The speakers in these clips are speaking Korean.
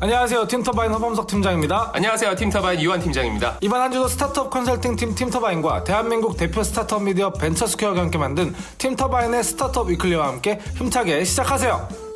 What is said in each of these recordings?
안녕하세요. 팀터바인 허범석 팀장입니다. 안녕하세요. 팀터바인 유한 팀장입니다. 이번 한 주도 스타트업 컨설팅 팀 팀터바인과 대한민국 대표 스타트업 미디어 벤처스퀘어가 함께 만든 팀터바인의 스타트업 위클리와 함께 힘차게 시작하세요.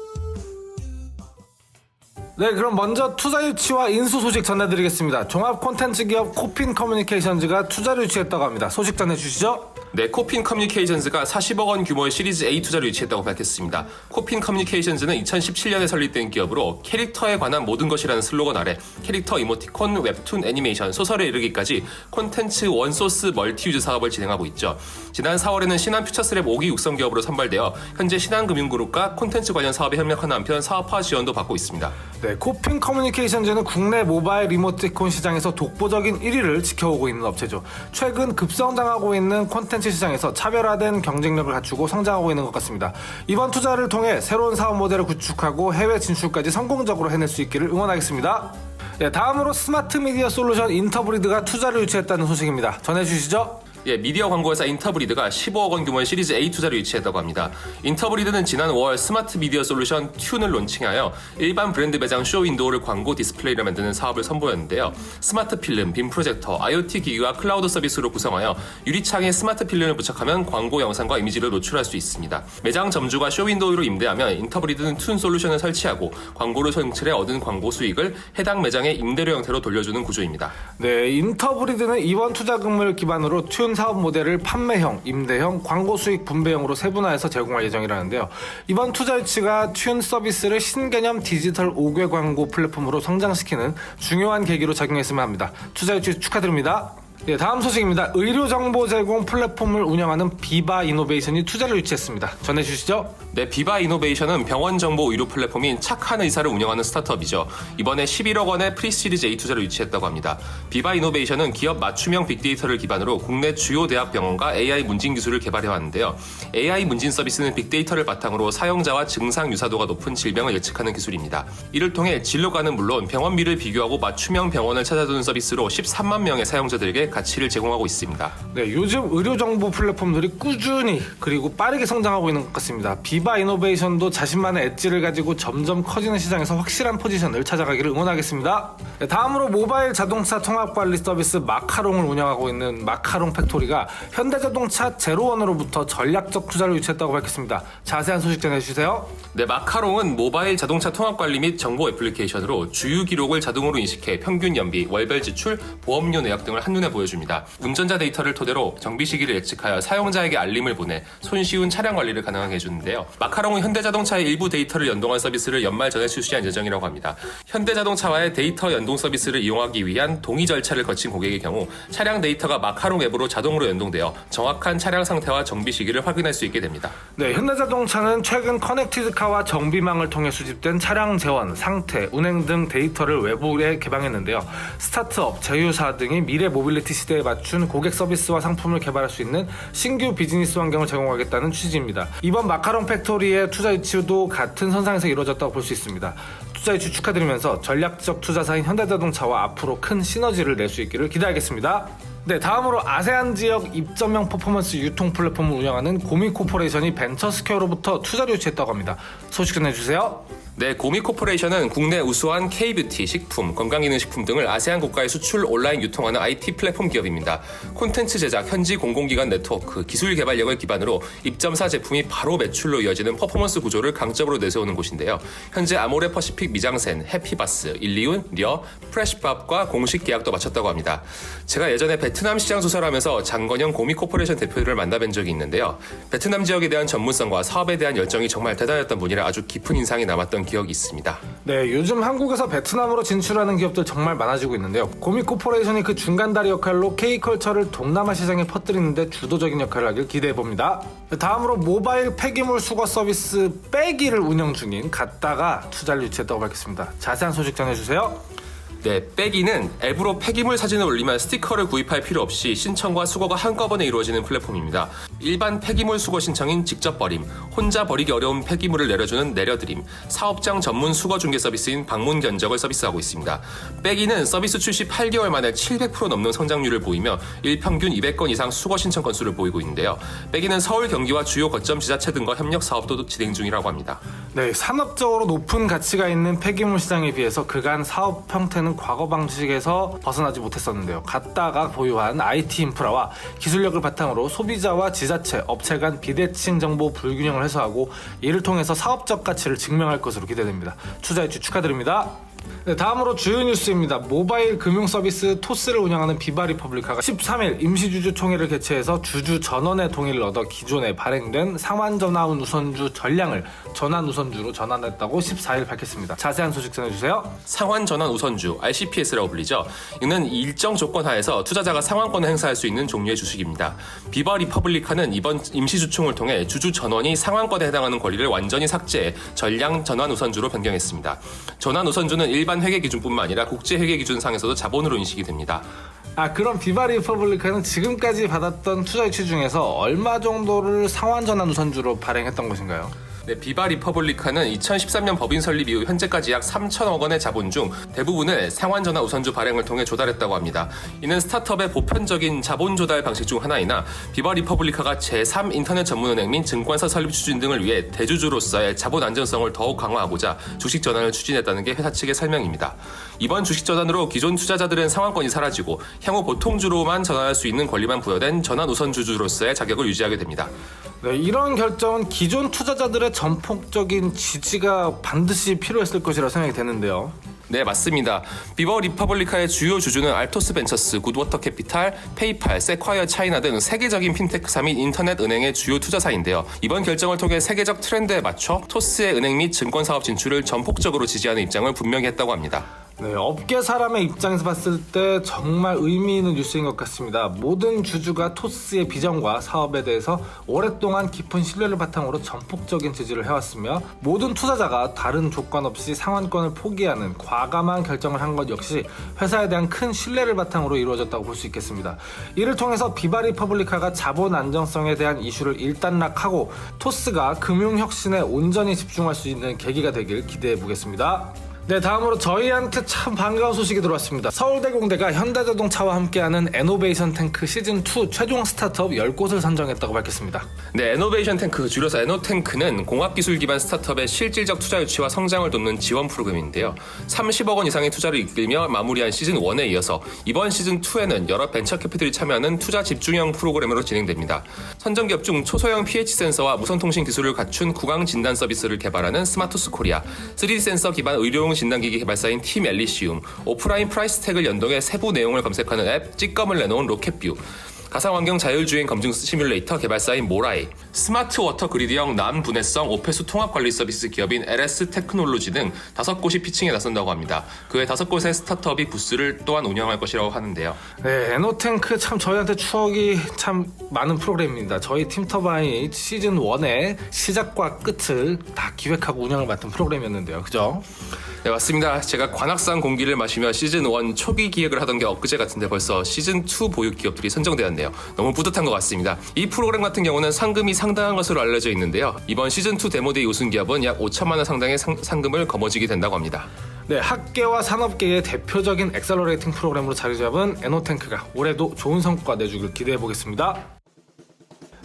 네, 그럼 먼저 투자 유치와 인수 소식 전해드리겠습니다. 종합 콘텐츠 기업 코핀 커뮤니케이션즈가 투자를 유치했다고 합니다. 소식 전해주시죠. 네, 코핀 커뮤니케이션즈가 40억 원 규모의 시리즈 A 투자를 유치했다고 밝혔습니다. 코핀 커뮤니케이션즈는 2017년에 설립된 기업으로 캐릭터에 관한 모든 것이라는 슬로건 아래 캐릭터 이모티콘, 웹툰, 애니메이션, 소설에 이르기까지 콘텐츠 원소스 멀티유즈 사업을 진행하고 있죠. 지난 4월에는 신한 퓨처스랩 5기 육성 기업으로 선발되어 현재 신한금융그룹과 콘텐츠 관련 사업에 협력하는 한편 사업화 지원도 받고 있습니다. 네, 코핀 커뮤니케이션즈는 국내 모바일 리모티콘 시장에서 독보적인 1위를 지켜오고 있는 업체죠. 최근 급성장하고 있는 콘텐츠 시장에서 차별화된 경쟁력을 갖추고 성장하고 있는 것 같습니다. 이번 투자를 통해 새로운 사업 모델을 구축하고 해외 진출까지 성공적으로 해낼 수 있기를 응원하겠습니다. 네, 다음으로 스마트 미디어 솔루션 인터브리드가 투자를 유치했다는 소식입니다. 전해주시죠. 예, 미디어 광고회사 인터브리드가 15억 원 규모의 시리즈 A 투자를 유치했다고 합니다. 인터브리드는 지난 5월 스마트 미디어 솔루션 튠을 론칭하여 일반 브랜드 매장 쇼 윈도우를 광고 디스플레이를 만드는 사업을 선보였는데요. 스마트 필름, 빔 프로젝터, IoT 기기와 클라우드 서비스로 구성하여 유리창에 스마트 필름을 부착하면 광고 영상과 이미지를 노출할 수 있습니다. 매장 점주가 쇼 윈도우로 임대하면 인터브리드는 튠 솔루션을 설치하고 광고를 송출해 얻은 광고 수익을 해당 매장에 임대료 형태로 돌려주는 구조입니다. 네, 인터브리드는 이번 투자금을 기반으로 튠 사업 모델을 판매형, 임대형, 광고 수익 분배형으로 세분화해서 제공할 예정이라는데요. 이번 투자 유치가 튠 서비스를 신개념 디지털 5개 광고 플랫폼으로 성장시키는 중요한 계기로 작용했으면 합니다. 투자 유치 축하드립니다. 네, 다음 소식입니다. 의료 정보 제공 플랫폼을 운영하는 비바 이노베이션이 투자를 유치했습니다. 전해 주시죠. 네, 비바 이노베이션은 병원 정보 의료 플랫폼인 착한 의사를 운영하는 스타트업이죠. 이번에 11억 원의 프리시리즈 A 투자를 유치했다고 합니다. 비바 이노베이션은 기업 맞춤형 빅데이터를 기반으로 국내 주요 대학 병원과 AI 문진 기술을 개발해 왔는데요. AI 문진 서비스는 빅데이터를 바탕으로 사용자와 증상 유사도가 높은 질병을 예측하는 기술입니다. 이를 통해 진료과는 물론 병원비를 비교하고 맞춤형 병원을 찾아주는 서비스로 13만 명의 사용자들에게 가치를 제공하고 있습니다. 네, 요즘 의료 정보 플랫폼들이 꾸준히 그리고 빠르게 성장하고 있는 것 같습니다. 비바 이노베이션도 자신만의 엣지를 가지고 점점 커지는 시장에서 확실한 포지션을 찾아가기를 응원하겠습니다. 네, 다음으로 모바일 자동차 통합 관리 서비스 마카롱을 운영하고 있는 마카롱 팩토리가 현대자동차 제로원으로부터 전략적 투자를 유치했다고 밝혔습니다. 자세한 소식 전해주세요. 네, 마카롱은 모바일 자동차 통합 관리 및 정보 애플리케이션으로 주유 기록을 자동으로 인식해 평균 연비, 월별 지출, 보험료 내역 등을 한눈에 보여 줍니다. 운전자 데이터를 토대로 정비 시기를 예측하여 사용자에게 알림을 보내 손쉬운 차량 관리를 가능하게 해주는데요. 마카롱은 현대자동차의 일부 데이터를 연동한 서비스를 연말 전에 출시할 예정이라고 합니다. 현대자동차와의 데이터 연동 서비스를 이용하기 위한 동의 절차를 거친 고객의 경우 차량 데이터가 마카롱 앱으로 자동으로 연동되어 정확한 차량 상태와 정비 시기를 확인할 수 있게 됩니다. 네, 현대자동차는 최근 커넥티드카와 정비망을 통해 수집된 차량 재원, 상태, 운행 등 데이터를 외부에 개방했는데요. 스타트업, 제휴사 등이 미래 모빌리티 시대에 맞춘 고객 서비스와 상품을 개발할 수 있는 신규 비즈니스 환경을 제공하겠다는 취지입니다. 이번 마카롱 팩토리의 투자 유치도 같은 선상에서 이루어졌다고 볼 수 있습니다. 투자 유치 축하드리면서 전략적 투자사인 현대자동차와 앞으로 큰 시너지를 낼 수 있기를 기대하겠습니다. 네, 다음으로 아세안 지역 입점형 퍼포먼스 유통 플랫폼을 운영하는 고미 코퍼레이션이 벤처스퀘어로부터 투자를 유치했다고 합니다. 소식 전해주세요. 네, 고미 코퍼레이션은 국내 우수한 K뷰티, 식품, 건강기능식품 등을 아세안 국가에 수출 온라인 유통하는 IT 플랫폼 기업입니다. 콘텐츠 제작, 현지 공공기관 네트워크, 기술 개발력을 기반으로 입점사 제품이 바로 매출로 이어지는 퍼포먼스 구조를 강점으로 내세우는 곳인데요. 현재 아모레 퍼시픽 미장센, 해피바스, 일리운, 려, 프레시밥과 공식 계약도 마쳤다고 합니다. 제가 예전에 베트남 시장 조사를 하면서 장건영 고미 코퍼레이션 대표를 만나뵌 적이 있는데요. 베트남 지역에 대한 전문성과 사업에 대한 열정이 정말 대단했던 분이라 아주 깊은 인상이 남았던 기억이 있습니다. 네, 요즘 한국에서 베트남으로 진출하는 기업들 정말 많아지고 있는데요. 고미 코퍼레이션이 그 중간 다리 역할로 K컬처를 동남아 시장에 퍼뜨리는데 주도적인 역할을 하길 기대해 봅니다. 다음으로 모바일 폐기물 수거 서비스 빼기를 운영 중인 갔다가 투자를 유치했다고 밝혔습니다. 자세한 소식 전해주세요. 네, 빼기는 앱으로 폐기물 사진을 올리면 스티커를 구입할 필요 없이 신청과 수거가 한꺼번에 이루어지는 플랫폼입니다. 일반 폐기물 수거 신청인 직접 버림, 혼자 버리기 어려운 폐기물을 내려주는 내려드림, 사업장 전문 수거 중개 서비스인 방문 견적을 서비스하고 있습니다. 빼기는 서비스 출시 8개월 만에 700% 넘는 성장률을 보이며 일평균 200건 이상 수거 신청 건수를 보이고 있는데요. 빼기는 서울, 경기와 주요 거점 지자체 등과 협력 사업도 진행 중이라고 합니다. 네, 산업적으로 높은 가치가 있는 폐기물 시장에 비해서 그간 사업 형태는 과거 방식에서 벗어나지 못했었는데요. 갖다가 보유한 IT 인프라와 기술력을 바탕으로 소비자와 지자 체, 업체 간 비대칭 정보 불균형을 해소하고 이를 통해서 사업적 가치를 증명할 것으로 기대됩니다. 투자 유치 축하드립니다. 네, 다음으로 주요 뉴스입니다. 모바일 금융 서비스 토스를 운영하는 비바리퍼블리카가 13일 임시주주 총회를 개최해서 주주 전원의 동의를 얻어 기존에 발행된 상환 전환 우선주 전량을 전환 우선주로 전환했다고 14일 밝혔습니다. 자세한 소식 전해주세요. 상환 전환 우선주 RCPS라고 불리죠. 이는 일정 조건 하에서 투자자가 상환권을 행사할 수 있는 종류의 주식입니다. 비버 리퍼블리카는 이번 임시주총을 통해 주주 전원이 상환권에 해당하는 권리를 완전히 삭제해 전량 전환 우선주로 변경했습니다. 전환 우선주는 일반 회계 기준뿐만 아니라 국제 회계 기준상에서도 자본으로 인식이 됩니다. 아 그럼 비바 리 퍼블리카는 지금까지 받았던 투자 유치 중에서 얼마 정도를 상환 전환 우선주로 발행했던 것인가요? 네, 비바 리퍼블리카는 2013년 법인 설립 이후 현재까지 약 3천억 원의 자본 중 대부분을 상환전환 우선주 발행을 통해 조달했다고 합니다. 이는 스타트업의 보편적인 자본 조달 방식 중 하나이나 비바 리퍼블리카가 제3 인터넷 전문은행 및 증권사 설립 추진 등을 위해 대주주로서의 자본 안전성을 더욱 강화하고자 주식 전환을 추진했다는 게 회사 측의 설명입니다. 이번 주식 전환으로 기존 투자자들은 상환권이 사라지고 향후 보통주로만 전환할 수 있는 권리만 부여된 전환 우선주주로서의 자격을 유지하게 됩니다. 네, 이런 결정은 기존 투자자들의 전폭적인 지지가 반드시 필요했을 것이라 생각이 되는데요. 네, 맞습니다. 비버 리퍼블리카의 주요 주주는 알토스 벤처스, 굿워터 캐피탈, 페이팔, 세콰이어 차이나 등 세계적인 핀테크사 및 인터넷 은행의 주요 투자사인데요. 이번 결정을 통해 세계적 트렌드에 맞춰 토스의 은행 및 증권 사업 진출을 전폭적으로 지지하는 입장을 분명히 했다고 합니다. 네, 업계 사람의 입장에서 봤을 때 정말 의미 있는 뉴스인 것 같습니다. 모든 주주가 토스의 비전과 사업에 대해서 오랫동안 깊은 신뢰를 바탕으로 전폭적인 지지를 해왔으며 모든 투자자가 다른 조건 없이 상환권을 포기하는 과감한 결정을 한 것 역시 회사에 대한 큰 신뢰를 바탕으로 이루어졌다고 볼 수 있겠습니다. 이를 통해서 비바리 퍼블리카가 자본 안정성에 대한 이슈를 일단락하고 토스가 금융 혁신에 온전히 집중할 수 있는 계기가 되길 기대해 보겠습니다. 네, 다음으로 저희한테 참 반가운 소식이 들어왔습니다. 서울대공대가 현대자동차와 함께하는 에노베이션 탱크 시즌2 최종 스타트업 10곳을 선정했다고 밝혔습니다. 네, 에노베이션 탱크, 줄여서 에노탱크는 공학기술 기반 스타트업의 실질적 투자 유치와 성장을 돕는 지원 프로그램인데요. 30억 원 이상의 투자를 이끌며 마무리한 시즌 1에 이어서 이번 시즌 2에는 여러 벤처 캐피털이 참여하는 투자 집중형 프로그램으로 진행됩니다. 선정 기업 중 초소형 pH 센서와 무선 통신 기술을 갖춘 구강 진단 서비스를 개발하는 스마투스 코리아, 3D 센서 기반 의료용 진단기기 개발사인 팀 엘리시움, 오프라인 프라이스 텍을 연동해 세부 내용을 검색하는 앱 찌검을 내놓은 로켓뷰, 가상환경 자율주행 검증 시뮬레이터 개발사인 모라이, 스마트 워터 그리드형 난분해성 오폐수 통합 관리 서비스 기업인 LS 테크놀로지 등 다섯 곳이 피칭에 나선다고 합니다. 그 외 다섯 곳의 스타트업이 부스를 또한 운영할 것이라고 하는데요. 네, 에노탱크 참 저희한테 추억이 참 많은 프로그램입니다. 저희 팀터바이 시즌 1의 시작과 끝을 다 기획하고 운영을 맡은 프로그램이었는데요. 그죠? 네 맞습니다. 제가 관악산 공기를 마시며 시즌 1 초기 기획을 하던 게 엊그제 같은데 벌써 시즌 2 보유 기업들이 선정되었네요. 너무 뿌듯한 것 같습니다. 이 프로그램 같은 경우는 상금이 상당한 것으로 알려져 있는데요. 이번 시즌 2 데모데이 우승 기업은 약 5천만 원 상당의 상, 상금을 거머쥐게 된다고 합니다. 네, 학계와 산업계의 대표적인 엑셀러레이팅 프로그램으로 자리 잡은 에노탱크가 올해도 좋은 성과 내주길 기대해 보겠습니다.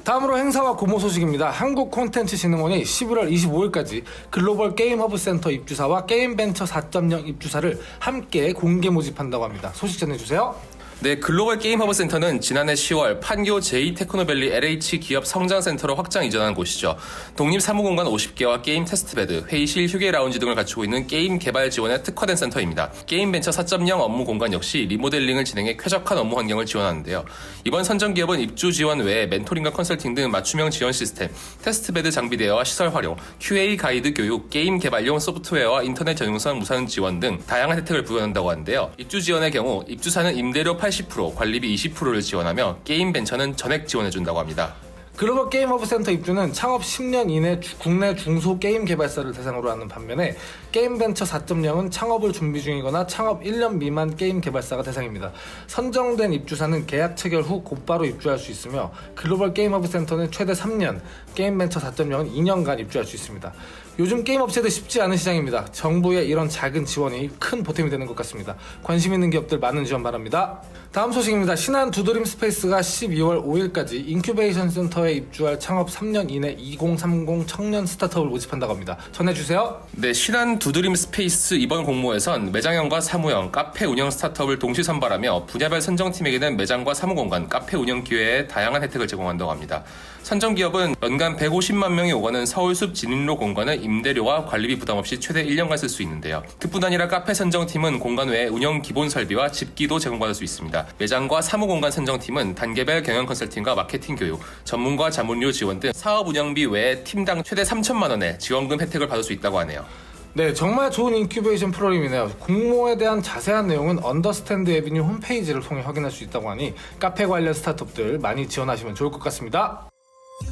다음으로 행사와 고모 소식입니다. 한국콘텐츠진흥원이 11월 25일까지 글로벌 게임 허브 센터 입주사와 게임 벤처 4.0 입주사를 함께 공개 모집한다고 합니다. 소식 전해주세요. 네, 글로벌 게임 허브 센터는 지난해 10월 판교 제2 테크노밸리 LH 기업 성장 센터로 확장 이전한 곳이죠. 독립 사무공간 50개와 게임 테스트베드, 회의실, 휴게 라운지 등을 갖추고 있는 게임 개발 지원에 특화된 센터입니다. 게임 벤처 4.0 업무 공간 역시 리모델링을 진행해 쾌적한 업무 환경을 지원하는데요. 이번 선정 기업은 입주 지원 외에 멘토링과 컨설팅 등 맞춤형 지원 시스템, 테스트베드 장비 대여와 시설 활용, QA 가이드 교육, 게임 개발용 소프트웨어와 인터넷 전용선 무선 지원 등 다양한 혜택을 부여한다고 하는데요. 입주 지원의 경우 입주사는 임대료 80%, 관리비 20%를 지원하며 게임 벤처는 전액 지원해준다고 합니다. 글로벌 게임 허브 센터 입주는 창업 10년 이내 주- 국내 중소 게임 개발사를 대상으로 하는 반면에 게임 벤처 4.0은 창업을 준비 중이거나 창업 1년 미만 게임 개발사가 대상입니다. 선정된 입주사는 계약 체결 후 곧바로 입주할 수 있으며 글로벌 게임 허브 센터는 최대 3년, 게임 벤처 4.0은 2년간 입주할 수 있습니다. 요즘 게임 업체들 쉽지 않은 시장입니다. 정부의 이런 작은 지원이 큰 보탬이 되는 것 같습니다. 관심 있는 기업들 많은 지원 바랍니다. 다음 소식입니다. 신한 두드림 스페이스가 12월 5일까지 인큐베이션 센터에 입주할 창업 3년 이내 2030 청년 스타트업을 모집한다고 합니다. 전해주세요. 네, 신한 두드림 스페이스 이번 공모에선 매장형과 사무형, 카페 운영 스타트업을 동시 선발하며 분야별 선정팀에게는 매장과 사무 공간, 카페 운영 기회에 다양한 혜택을 제공한다고 합니다. 선정 기업은 연간 150만 명이 오가는 서울숲 진입로 공간을 임대료와 관리비 부담 없이 최대 1년간 쓸 수 있는데요. 그뿐 아니라 카페 선정팀은 공간 외에 운영 기본 설비와 집기도 제공받을 수 있습니다. 매장과 사무 공간 선정팀은 단계별 경영 컨설팅과 마케팅 교육, 전문 가 자문료 지원 등 사업 운영비 외에 팀당 최대 3천만 원의 지원금 혜택을 받을 수 있다고 하네요. 네, 정말 좋은 인큐베이션 프로그램이네요. 공모에 대한 자세한 내용은 언더스탠드 에비뉴 홈페이지를 통해 확인할 수 있다고 하니 카페 관련 스타트업들 많이 지원하시면 좋을 것 같습니다.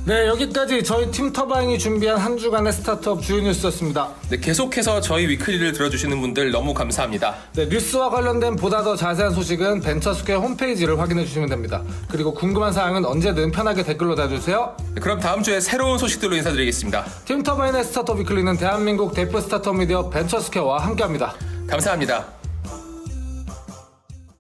네, 여기까지 저희 팀 터바인이 준비한 한 주간의 스타트업 주요 뉴스였습니다. 네, 계속해서 저희 위클리를 들어주시는 분들 너무 감사합니다. 네, 뉴스와 관련된 보다 더 자세한 소식은 벤처스퀘어 홈페이지를 확인해 주시면 됩니다. 그리고 궁금한 사항은 언제든 편하게 댓글로 달아주세요. 네, 그럼 다음 주에 새로운 소식들로 인사드리겠습니다. 팀 터바인의 스타트업 위클리는 대한민국 대표 스타트업 미디어 벤처스퀘어와 함께합니다. 감사합니다.